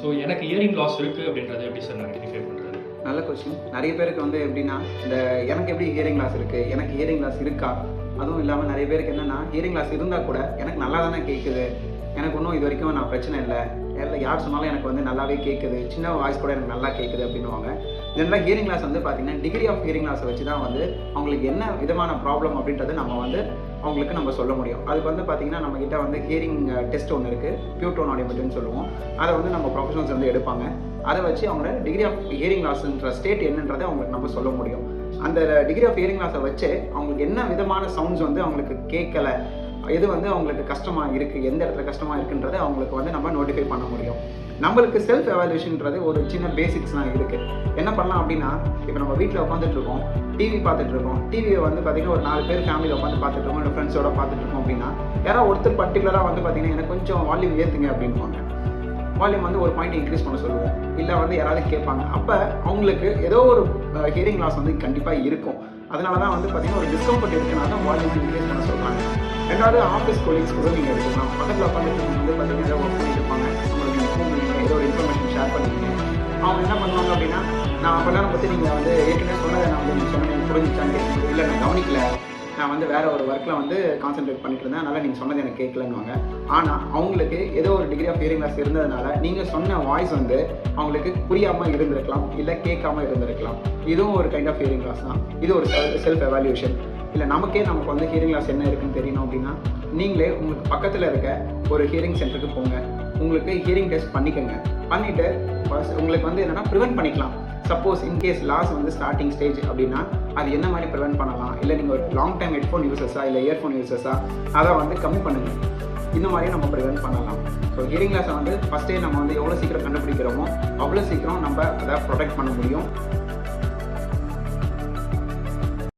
So எனக்கு earring loss இருக்குது அப்படின்றத எப்படி சார் நான் ஐடென்டிஃபை பண்ணுறது நல்ல கொஸ்டின் நிறைய பேருக்கு வந்து எப்படின்னா இந்த எனக்கு எப்படி ஹியரிங் லாஸ் இருக்குது எனக்கு ஹியரிங் லாஸ் இருக்கா? அதுவும் இல்லாமல் நிறைய பேருக்கு என்னென்னா ஹியரிங் லாஸ் இருந்தால் கூட எனக்கு நல்லா தானே கேட்குது எனக்கு ஒன்றும் இது வரைக்கும் நான் பிரச்சனை இல்லை. இல்லை யார் சொன்னாலும் எனக்கு வந்து நல்லாவே கேட்குது சின்ன வாய்ஸ் கூட எனக்கு நல்லா கேட்குது அப்படின்னுவாங்க. ஜென்ரலாக ஹியரிங் கிளாஸ் வந்து பார்த்தீங்கன்னா டிகிரி ஆஃப் ஹியரிங் கிளாஸை வச்சு தான் வந்து அவங்களுக்கு என்ன விதமான ப்ராப்ளம் அப்படின்றத நம்ம வந்து அவங்களுக்கு நம்ம சொல்ல முடியும். அதுக்கு வந்து பார்த்திங்கன்னா நம்ம கிட்ட வந்து ஹியரிங் டெஸ்ட் ஒன்று இருக்குது பியூட்டோன் ஆடியோமெட்ரின்னு சொல்லுவோம். அதை வந்து நம்ம ப்ரொஃபஷனல்ஸ் வந்து எடுப்பாங்க. அதை வச்சு அவங்களோட டிகிரி ஆஃப் ஹியரிங் லாஸ்ன்ற ஸ்டேட் என்னன்றதை அவங்களுக்கு நம்ம சொல்ல முடியும். அந்த டிகிரி ஆஃப் ஹியரிங் லாஸை வச்சு அவங்களுக்கு என்ன விதமான சவுண்ட்ஸ் வந்து அவங்களுக்கு கேட்கல எது வந்து அவங்களுக்கு கஷ்டமாக இருக்குது எந்த இடத்துல கஷ்டமாக இருக்குன்றதை அவங்களுக்கு வந்து நம்ம நோட்டிஃபை பண்ண முடியும். நம்மளுக்கு செல்ஃப் எவாலுவேஷன்ன்றது ஒரு சின்ன பேசிக்ஸ்லாம் இருக்குது என்ன பண்ணலாம் அப்படின்னா இப்போ நம்ம வீட்டில் உட்காந்துட்டு இருக்கோம் டிவி பார்த்துட்டு இருக்கோம். டிவியை வந்து பார்த்தீங்கன்னா ஒரு நாலு பேர் ஃபேமிலியில் உட்காந்து பார்த்துட்டு இருக்கோம் இல்லை ஃப்ரெண்ட்ஸோட பார்த்துட்டு இருக்கோம் அப்படின்னா யாராவது ஒருத்தர் பர்டிகுலராக வந்து பார்த்தீங்கன்னா எனக்கு கொஞ்சம் வால்யூம் ஏற்றுங்க அப்படின்வாங்க வால்யூம் வந்து ஒரு பாயிண்ட் இன்க்ரீஸ் பண்ண சொல்லுவோம். இல்லை வந்து யாராவது கேட்பாங்க. அப்போ அவங்களுக்கு ஏதோ ஒரு ஹியரிங் லாஸ் வந்து கண்டிப்பாக இருக்கும். அதனால தான் வந்து பார்த்தீங்கன்னா ஒரு டிஸ்கம்ஃபர்ட் இருக்குன்னா தான் வால்யூம் இன்க்ரீஸ் பண்ண சொல்கிறாங்க ரெண்டாவது ஆஃபீஸ் கொலீக்ஸ் கூட நீங்கள் எடுத்துக்கலாம் பக்கத்தில் உட்காந்து வந்து பார்த்தீங்கன்னா ஒர்க் பண்ணிட்டு இருப்பாங்க. உங்களுக்கு ஃபோன் பண்ணி ஏதோ ஒரு இன்ஃபர்மேஷன் ஷேர் பண்ணுவீங்க அவங்க என்ன பண்ணுவாங்க அப்படின்னா நான் அப்போ பற்றி நீங்கள் வந்து ஏற்கனவே சொன்னதை நான் வந்து சொன்னேன் புரிஞ்சுச்சான்னு இல்லை நான் கவனிக்கல. நான் வந்து வேற ஒரு ஒர்க்கில் வந்து கான்சென்ட்ரேட் பண்ணிட்டு இருந்தேன். அதனால் நீங்கள் சொன்னது எனக்கு கேட்கலன்னுவாங்க. ஆனால் அவங்களுக்கு ஏதோ ஒரு டிகிரி ஆஃப் ஹியரிங் லாஸ் இருந்ததுனால நீங்கள் சொன்ன வாய்ஸ் வந்து அவங்களுக்கு புரியாமல் இருந்திருக்கலாம் இல்லை கேட்காம இருந்திருக்கலாம். இதுவும் ஒரு கைண்ட் ஆஃப் ஹியரிங் லாஸ் தான். இது ஒரு செல்ஃப் எவால்யூஷன் இல்லை நமக்கே நமக்கு வந்து ஹியரிங் லாஸ் என்ன இருக்குன்னு தெரியணும் அப்படின்னா நீங்களே உங்களுக்கு பக்கத்தில் இருக்க ஒரு ஹியரிங் சென்டருக்கு போங்க. உங்களுக்கு ஹியரிங் டெஸ்ட் பண்ணிக்கோங்க. பண்ணிவிட்டு உங்களுக்கு வந்து என்னென்னா ப்ரிவென்ட் பண்ணிக்கலாம். சப்போஸ் இன்கேஸ் லாஸ் வந்து ஸ்டார்டிங் ஸ்டேஜ் அப்படின்னா அது என்ன மாதிரி ப்ரிவெண்ட் பண்ணலாம்? இல்லை நீங்கள் ஒரு லாங் டைம் ஹெட்ஃபோன் யூசர்ஸா இல்லை இயர்ஃபோன் யூசர்ஸா அதை வந்து கம்மி பண்ணுங்கள் இந்த மாதிரி நம்ம ப்ரிவெண்ட் பண்ணலாம். ஸோ ஹியரிங் லாஸை வந்து ஃபஸ்ட்டே நம்ம வந்து எவ்வளோ சீக்கிரம் கண்டுபிடிக்கிறோமோ அவ்வளோ சீக்கிரம் நம்ம அதை ப்ரொடெக்ட் பண்ண முடியும்.